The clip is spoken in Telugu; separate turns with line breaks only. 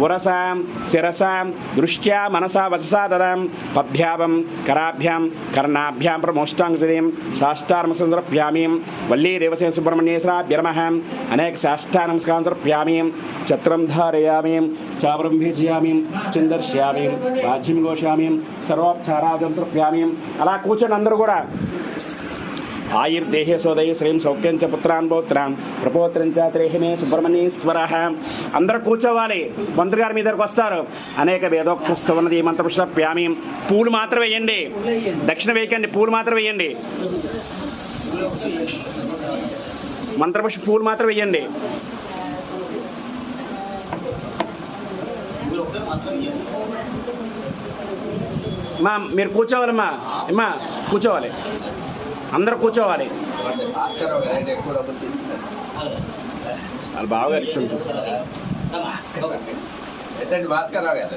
ఉరసాం శిరసాం దృష్ట్యా మనసా వచసా దదాం పభ్యావం కరాభ్యాం కర్ణాభ్యాం ప్రమోష్టాంగజదీం శాష్టార్మ సంసర్ప్యామీం వల్లీ దేవసేన సుబ్రహ్మణ్యేశ్వరాభ్యర్మహం అనేక శాష్టా నమస్కారం సమర్ప్యామి చత్రం ధారయామి చావరం భీజయామి చిందర్శ్యామి రాజ్యం ఘోషామి సర్వోపచారాజం సమర్ప్యామి అలా కూర్చొని అందరూ కూడా ఆయుర్దేహే సోదయ శ్రీం సౌఖ్యం చ పుత్రాన్ పౌత్రాన్ ప్రపోత్రం చ త్రేహిమే సుబ్రహ్మణ్యేశ్వర. అందరూ కూర్చోవాలి. మంత్రి గారు మీ దగ్గరకు వస్తారు. అనేక వేదోక్తస్తున్నది మంత్రపుష్ప ప్యామి పూలు మాత్రం వేయండి. దక్షిణ వేయకండి. పూలు మాత్రం వేయండి. మంత్రపుష్ప పూలు మాత్రం వేయండి. మా మీరు కూర్చోవాలమ్మా. అమ్మా కూర్చోవాలి. అందరూ కూర్చోవాలి. వాళ్ళ బావగారు ఇచ్చుంటారు
భాస్కర్ రావు గారు?